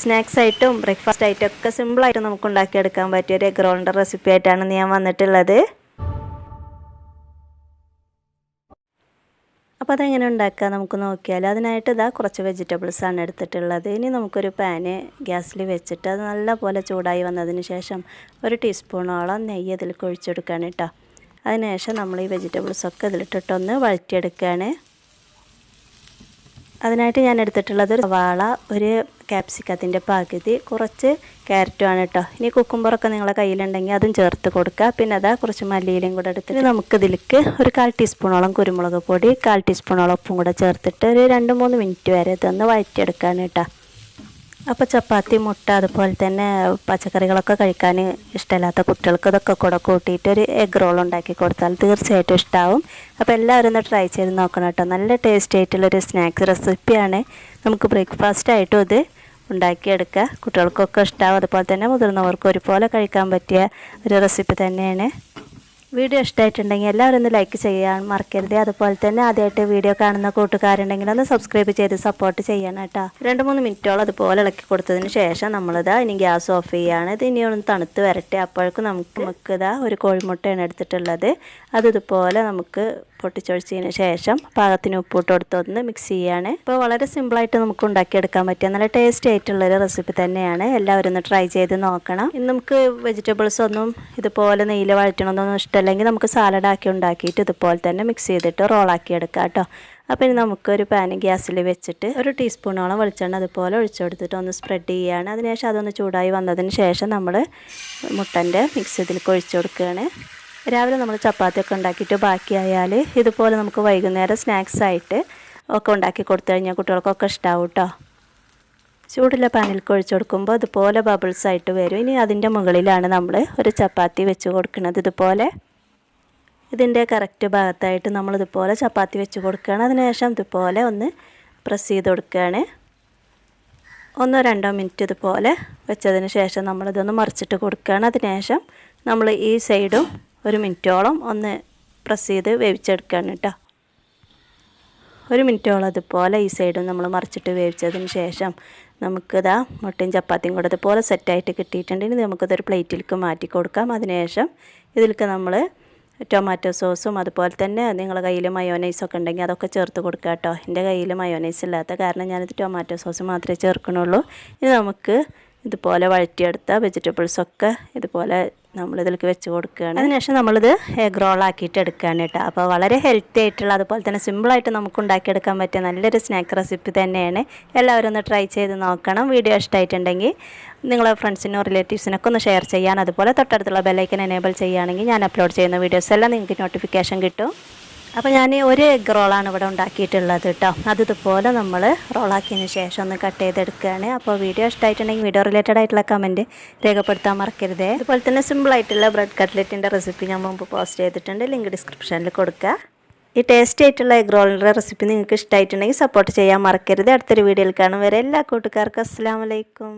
Snacks ആയിട്ടും breakfast ആയിട്ടും ഒക്കെ സിമ്പിളായിട്ട് നമുക്ക് ഉണ്ടാക്കിയെടുക്കാൻ പറ്റിയ ഒരു ഗ്രൗണ്ടർ റെസിപ്പി ആയിട്ടാണ് ഞാൻ വന്നിട്ടുള്ളത്. അപ്പോൾ അതെങ്ങനെ ഉണ്ടാക്കുക നമുക്ക് നോക്കിയാൽ അതിനായിട്ട് ഇതാ കുറച്ച് വെജിറ്റബിൾസ് ആണ് എടുത്തിട്ടുള്ളത്. ഇനി നമുക്കൊരു പാന് ഗ്യാസിൽ വെച്ചിട്ട് അത് നല്ലപോലെ ചൂടായി വന്നതിന് ശേഷം ഒരു ടീസ്പൂണോളം നെയ്യ് ഇതിൽ ഒഴിച്ചെടുക്കുകയാണ് കേട്ടോ. അതിനുശേഷം നമ്മൾ ഈ വെജിറ്റബിൾസൊക്കെ ഇതിലിട്ടിട്ടൊന്ന് വഴറ്റിയെടുക്കുകയാണ്. അതിനായിട്ട് ഞാൻ എടുത്തിട്ടുള്ളത് ഒരു സവാള ഒരു ക്യാപ്സിക്കത്തിന്റെ പകുതി കുറച്ച് ക്യാരറ്റുമാണ് കേട്ടോ ഇനി കുക്കുംബറൊക്കെ നിങ്ങളെ കയ്യിലുണ്ടെങ്കിൽ അതും ചേർത്ത് കൊടുക്കുക. പിന്നെ അതാ കുറച്ച് മല്ലിയിലും കൂടെ എടുത്തിട്ട് നമുക്ക് ഇതിലേക്ക് ഒരു കാൽ ടീസ്പൂണോളം കുരുമുളക് പൊടി കാൽ ടീസ്പൂണോളം ഉപ്പും കൂടെ ചേർത്തിട്ട് ഒരു രണ്ട് മൂന്ന് മിനിറ്റ് വരെ ഇതൊന്ന് വഴറ്റിയെടുക്കാണ് കേട്ടോ അപ്പോൾ ചപ്പാത്തി മുട്ട അതുപോലെ തന്നെ പച്ചക്കറികളൊക്കെ കഴിക്കാൻ ഇഷ്ടമില്ലാത്ത കുട്ടികൾക്ക് ഇതൊക്കെ കൂടെ കൂട്ടിയിട്ട് ഒരു എഗ് റോൾ ഉണ്ടാക്കി കൊടുത്താൽ തീർച്ചയായിട്ടും ഇഷ്ടമാവും അപ്പോൾ എല്ലാവരും ഒന്ന് ട്രൈ ചെയ്ത് നോക്കണം കേട്ടോ. നല്ല ടേസ്റ്റ് ആയിട്ടുള്ളൊരു സ്നാക്സ് റെസിപ്പിയാണ് നമുക്ക് ബ്രേക്ക്ഫാസ്റ്റ് ആയിട്ടും ഇത് ഉണ്ടാക്കിയെടുക്കുക. കുട്ടികൾക്കൊക്കെ ഇഷ്ടമാവും അതുപോലെ തന്നെ മുതിർന്നവർക്ക് ഒരുപോലെ കഴിക്കാൻ പറ്റിയ ഒരു റെസിപ്പി തന്നെയാണ്. വീഡിയോ ഇഷ്ടമായിട്ടുണ്ടെങ്കിൽ എല്ലാവരും ഒന്ന് ലൈക്ക് ചെയ്യാൻ മറക്കരുത്. അതുപോലെ തന്നെ ആദ്യമായിട്ട് വീഡിയോ കാണുന്ന കൂട്ടുകാരുണ്ടെങ്കിൽ ഒന്ന് സബ്സ്ക്രൈബ് ചെയ്ത് സപ്പോർട്ട് ചെയ്യണം കേട്ടോ. രണ്ട് മൂന്ന് മിനിറ്റോളം അതുപോലെ ഇളക്കി കൊടുത്തതിന് ശേഷം നമ്മളിതാ ഇനി ഗ്യാസ് ഓഫ് ചെയ്യുകയാണ് ഇത് ഇനി ഒന്ന് തണുത്ത് വരട്ടെ. അപ്പോഴേക്കും നമുക്ക് നമുക്ക് ഇതാ ഒരു കോഴിമുട്ടയാണ് എടുത്തിട്ടുള്ളത്. അത് ഇതുപോലെ നമുക്ക് പൊട്ടിച്ചൊഴിച്ചതിന് ശേഷം പാകത്തിന് ഉപ്പിട്ട് കൊടുത്തൊന്ന് മിക്സ് ചെയ്യാണ്. ഇപ്പോൾ വളരെ സിമ്പിളായിട്ട് നമുക്ക് ഉണ്ടാക്കിയെടുക്കാൻ പറ്റിയ നല്ല ടേസ്റ്റി ആയിട്ടുള്ളൊരു റെസിപ്പി തന്നെയാണ്. എല്ലാവരും ഒന്ന് ട്രൈ ചെയ്ത് നോക്കണം. ഇന്ന് നമുക്ക് വെജിറ്റബിൾസ് ഒന്നും ഇതുപോലെ നെയ്യിൽ വഴറ്റണമെന്നൊന്നും ഇഷ്ടമല്ലെങ്കിൽ നമുക്ക് സാലഡ് ആക്കി ഉണ്ടാക്കിയിട്ട് ഇതുപോലെ തന്നെ മിക്സ് ചെയ്തിട്ട് റോളാക്കി എടുക്കാം കേട്ടോ. അപ്പോൾ ഇനി നമുക്കൊരു പാൻ ഗ്യാസിൽ വെച്ചിട്ട് ഒരു ടീസ്പൂണോളം വെളിച്ചെണ്ണ അതുപോലെ ഒഴിച്ചു കൊടുത്തിട്ട് ഒന്ന് സ്പ്രെഡ് ചെയ്യുകയാണ് അതിനുശേഷം അതൊന്ന് ചൂടായി വന്നതിന് ശേഷം നമ്മൾ മുട്ടന്റെ മിക്സ് ഇതിലേക്ക് ഒഴിച്ചു കൊടുക്കുകയാണ്. രാവിലെ നമ്മൾ ചപ്പാത്തിയൊക്കെ ഉണ്ടാക്കിയിട്ട് ബാക്കിയായാൽ ഇതുപോലെ നമുക്ക് വൈകുന്നേരം സ്നാക്സ് ആയിട്ട് ഒക്കെ ഉണ്ടാക്കി കൊടുത്തു കഴിഞ്ഞാൽ കുട്ടികൾക്കൊക്കെ ഇഷ്ടമാവും കേട്ടോ ചൂടുള്ള പാനിൽ ഒഴിച്ചു കൊടുക്കുമ്പോൾ ഇതുപോലെ ബബിൾസ് ആയിട്ട് വരും. ഇനി അതിന്റെ മുകളിലാണ് നമ്മൾ ഒരു ചപ്പാത്തി വെച്ച് കൊടുക്കുന്നത് ഇതുപോലെ. ഇതിന്റെ കറക്റ്റ് ഭാഗത്തായിട്ട് നമ്മൾ ഇതുപോലെ ചപ്പാത്തി വെച്ച് കൊടുക്കുകയാണ്. അതിനുശേഷം ഇതുപോലെ ഒന്ന് പ്രസ് ചെയ്ത് കൊടുക്കുകയാണ്. ഒന്നോ രണ്ടോ മിനിറ്റ് ഇതുപോലെ വെച്ചതിന് ശേഷം നമ്മളിതൊന്ന് മറിച്ചിട്ട് കൊടുക്കുകയാണ്. അതിനുശേഷം നമ്മൾ ഈ സൈഡും ഒരു മിനിറ്റോളം ഒന്ന് പ്രസ് ചെയ്ത് വേവിച്ചെടുക്കുകയാണ് കേട്ടോ. ഒരു മിനിറ്റോളം അതുപോലെ ഈ സൈഡും നമ്മൾ മറിച്ചിട്ട് വേവിച്ചതിന് ശേഷം നമുക്കിതാ മുട്ടയും ചപ്പാത്തിയും കൂടെ അതുപോലെ സെറ്റായിട്ട് കിട്ടിയിട്ടുണ്ടെങ്കിൽ നമുക്കിതൊരു പ്ലേറ്റിലേക്ക് മാറ്റി കൊടുക്കാം. അതിനുശേഷം ഇതിലേക്ക് നമ്മൾ ടൊമാറ്റോ സോസും അതുപോലെ തന്നെ നിങ്ങളുടെ കയ്യിൽ മയോനൈസൊക്കെ ഉണ്ടെങ്കിൽ അതൊക്കെ ചേർത്ത് കൊടുക്കുക കേട്ടോ. എന്റെ കയ്യിൽ മയോനൈസ് ഇല്ലാത്ത കാരണം ഞാനിത് ടൊമാറ്റോ സോസ് മാത്രമേ ചേർക്കണുള്ളൂ. ഇനി നമുക്ക് ഇതുപോലെ വഴറ്റിയെടുത്ത വെജിറ്റബിൾസൊക്കെ ഇതുപോലെ നമ്മളിതിലേക്ക് വെച്ച് കൊടുക്കുകയാണ്. അതിനുശേഷം നമ്മളിത് എഗ് റോളാക്കിയിട്ട് എടുക്കുകയാണ് കേട്ടോ. അപ്പോൾ വളരെ ഹെൽത്തി ആയിട്ടുള്ള അതുപോലെ തന്നെ സിമ്പിളായിട്ട് നമുക്ക് ഉണ്ടാക്കിയെടുക്കാൻ പറ്റിയ നല്ലൊരു സ്നാക്ക് റെസിപ്പി തന്നെയാണ്. എല്ലാവരും ഒന്ന് ട്രൈ ചെയ്ത് നോക്കണം. വീഡിയോ ഇഷ്ടമായിട്ടുണ്ടെങ്കിൽ നിങ്ങളെ ഫ്രണ്ട്സിനോ റിലേറ്റീവ്സിനൊക്കെ ഒന്ന് ഷെയർ ചെയ്യാൻ. അതുപോലെ തൊട്ടടുത്തുള്ള ബെല്ലൈക്കൻ എനേബിൾ ചെയ്യുകയാണെങ്കിൽ ഞാൻ അപ്ലോഡ് ചെയ്യുന്ന വീഡിയോസ് എല്ലാം നിങ്ങൾക്ക് നോട്ടിഫിക്കേഷൻ കിട്ടും. അപ്പോൾ ഞാൻ ഒരു എഗ് റോളാണ് ഇവിടെ ഉണ്ടാക്കിയിട്ടുള്ളത് കേട്ടോ അത് ഇതുപോലെ നമ്മൾ റോളാക്കിയതിന് ശേഷം ഒന്ന് കട്ട് ചെയ്തെടുക്കുകയാണ്. അപ്പോൾ വീഡിയോ ഇഷ്ടമായിട്ടുണ്ടെങ്കിൽ വീഡിയോ റിലേറ്റഡ് ആയിട്ടുള്ള കമന്റ് രേഖപ്പെടുത്താൻ മറക്കരുത്. അതുപോലെ തന്നെ സിമ്പിളായിട്ടുള്ള ബ്രെഡ് കട്ട്ലറ്റിന്റെ റെസിപ്പി ഞാൻ മുമ്പ് പോസ്റ്റ് ചെയ്തിട്ടുണ്ട്. ലിങ്ക് ഡിസ്ക്രിപ്ഷനിൽ കൊടുക്കുക ഈ ടേസ്റ്റ് ആയിട്ടുള്ള എഗ് റോളിന്റെ റെസിപ്പി നിങ്ങൾക്ക് ഇഷ്ടമായിട്ടുണ്ടെങ്കിൽ സപ്പോർട്ട് ചെയ്യാൻ മറക്കരുത്. അടുത്തൊരു വീഡിയോയിൽ കാണും വരെ എല്ലാ കൂട്ടുകാർക്കും അസ്സാം വലൈക്കും